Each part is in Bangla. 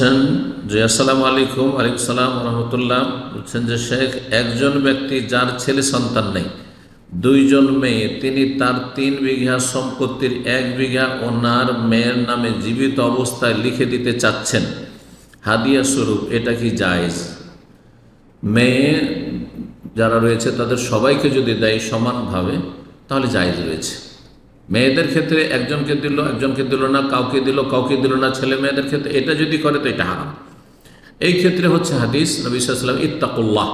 বলছেন যে, আসসালামু আলাইকুম আলাইকুম সালাম রহমতুল্লাহ বলছেন যে, শেখ, একজন ব্যক্তি যার ছেলে সন্তান নেই, দুইজন মেয়ে, তিনি তার তিন বিঘা সম্পত্তির এক বিঘা ওনার মেয়ের নামে জীবিত অবস্থায় লিখে দিতে চাচ্ছেন। হাদিয়া স্বরূপ, এটা কি জায়েজ? মেয়ে যারা রয়েছে, তাদের সবাইকে যদি দেয় সমানভাবে, তাহলে জায়েজ রয়েছে। মেয়েদের ক্ষেত্রে একজনকে দিল একজনকে দিল না কাউকে দিল কাউকে দিল না ছেলে মেয়েদের ক্ষেত্রে এটা যদি করে তো এটা হারাম। এই ক্ষেত্রে হচ্ছে হাদিস নবী সাল্লাম ইত্তাকুল্লাহ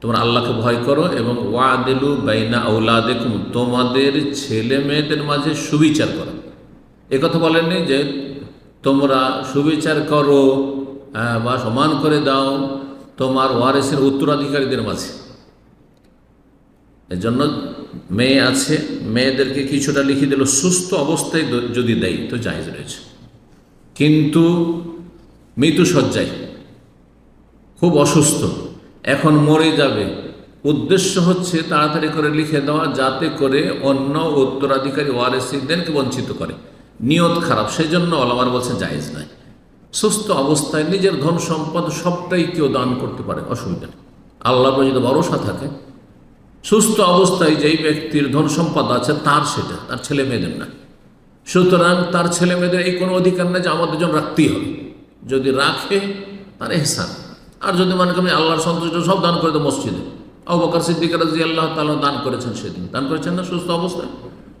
তোমরা আল্লাহকে ভয় করো এবং ওয়াদিলু বাইনা আউলাদেকুম তোমাদের ছেলে মেয়েদের মাঝে সুবিচার করো। কথা বলেননি যে তোমরা সুবিচার করো আহ, বা সমান করে দাও তোমার ওয়ারেসের উত্তরাধিকারীদের মাঝে। এজন্য মেয়ে আছে, মেয়েদেরকে কিছুটা লিখে দিল, সুস্থ অবস্থায় যদি দেয়, তো জায়েজ রয়েছে। কিন্তু মৃত্যু সজ্জায় খুব অসুস্থ, এখন মরে যাবে। উদ্দেশ্য হচ্ছে তাড়াতাড়ি করে লিখে দেওয়া, যাতে করে অন্য উত্তরাধিকারী ওয়ারেসিদেরকে বঞ্চিত করে। নিয়ত খারাপ সেই জন্য আলামার বলছে জায়েজ নাই সুস্থ অবস্থায় নিজের ধন সম্পদ সবটাই কেউ দান করতে পারে, অসুবিধা নেই। আল্লাহর উপর যদি ভরসা থাকে সুস্থ অবস্থায় যেই ব্যক্তির ধন সম্পদ আছে, তার সেটা, তার ছেলে মেয়েদের না। সুতরাং তার ছেলে মেয়েদের এই কোনো অধিকার নেই যে আমাদের জন্য রাখতেই হবে। যদি রাখে, তার এহসান। আর যদি মনে করেন আল্লাহর সন্তুষ্ট, সব দান করে দেয় মসজিদে। অবকার সিদ্দিক রাজি আল্লাহ তালা দান করেছেন সেদিন। দান করেছেন না? সুস্থ অবস্থায়।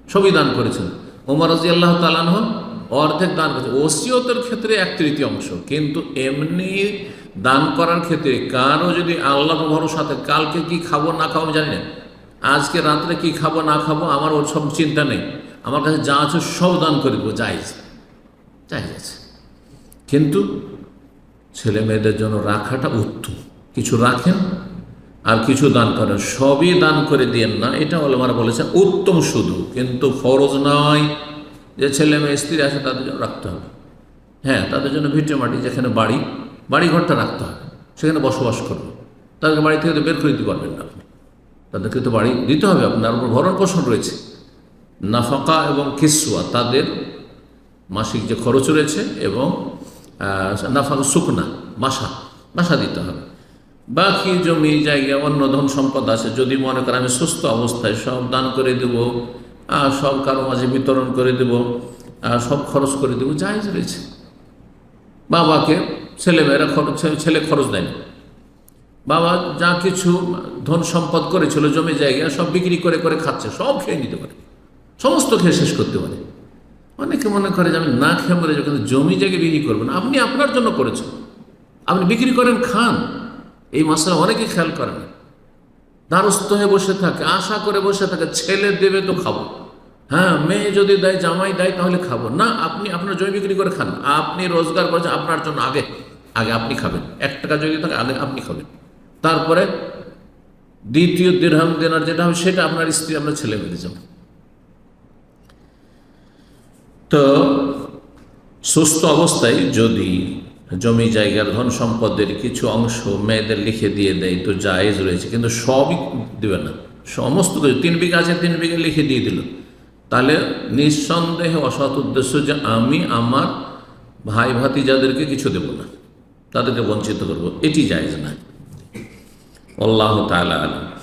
সবই দান করেছেন। ওমর রাজি আল্লাহ তালানহ অর্ধেক দান করেছে ওসিয়তের ক্ষেত্রে এক তৃতীয় অংশ কিন্তু এমনি দান করার ক্ষেত্রে কারও যদি আল্লাহর ভরসা থাকে কালকে কি খাব, না খাব জানি না। আজকে রাত্রে কি খাব, না খাব, আমার ওর সব চিন্তা নেই। আমার কাছে যা আছে সব দান করে দেবো জায়জ আছে। কিন্তু ছেলে মেয়েদের জন্য রাখাটা উত্তম। কিছু রাখেন আর কিছু দান করেন। সবই দান করে দিয়েন না, এটা ওলামারা বলেছেন উত্তম শুধু। কিন্তু ফরজ নয় যে ছেলে মেয়ে, স্ত্রী আছে, তাদের জন্য রাখতে হবে। হ্যাঁ তাদের জন্য ভিটে মাটি, যেখানে বাড়ি বাড়ি ঘরটা রাখতে হবে। সেখানে বসবাস করবে। তাদেরকে বাড়ি থেকে বের করে দিতে পারবেন না আপনি। তাদেরকে তো বাড়ি দিতে হবে। আপনার উপর ভরণ পোষণ রয়েছে। নাফাকা এবং কিসুয়া তাদের মাসিক যে খরচ রয়েছে এবং নাফাকা শুকনা বাসা বাসা দিতে হবে। বাকি জমি, জায়গা, অন্য ধন সম্পদ আছে। যদি মনে করেন আমি সুস্থ অবস্থায় সব দান করে দেব সব কারও মাঝে বিতরণ করে দেব সব খরচ করে দেবো জায়জ রয়েছে। বাবাকে ছেলেমেয়েরা খরচ ছেলে খরচ দেয়নি বাবা যা কিছু ধন সম্পদ করেছিল, জমি জায়গা সব বিক্রি করে করে খাচ্ছে, সব খেয়ে নিতে পারে। সমস্ত খেয়ে শেষ করতে পারে। অনেকে মনে করে যে আমি না খেয়ে মরে যাব, কিন্তু জমি জায়গা বিক্রি করবেন আপনি আপনার জন্য করেছেন। আপনি বিক্রি করেন, খান। এই মশলা অনেকে খেয়াল করে না। দ্বারস্থ হয়ে বসে থাকে, আশা করে বসে থাকে, ছেলে দেবে তো খাব। হ্যাঁ মেয়ে যদি দেয়, জামাই দেয়, তাহলে খাব। না, আপনি আপনার জমি বিক্রি করে খান আপনি রোজগার করেছেন, আপনার জন্য আগে আগে আপনি খাবেন। এক টাকা যদি থাকে, আগে আপনি খাবেন। তারপরে দ্বিতীয় দেড়হাম দেনার যেটা হবে, সেটা আপনার স্ত্রী, আপনার ছেলে মেয়ে যাবে। তো সুস্থ অবস্থায় যদি জমি জায়গার ধন সম্পদের কিছু অংশ মেয়েদের লিখে দিয়ে দেয়, তো জায়েজ রয়েছে। কিন্তু সবই দেবে না। সমস্ত কিছু, তিন বিঘা আছে, তিন বিঘা লিখে দিয়ে দিল। তাহলে নিঃসন্দেহে অসৎ উদ্দেশ্য যে আমি, আমার ভাই ভাতি যাদেরকে কিছু দেব না। তাদেরকে বঞ্চিত করব। এটি জায়জ না আল্লাহ তালা আলম।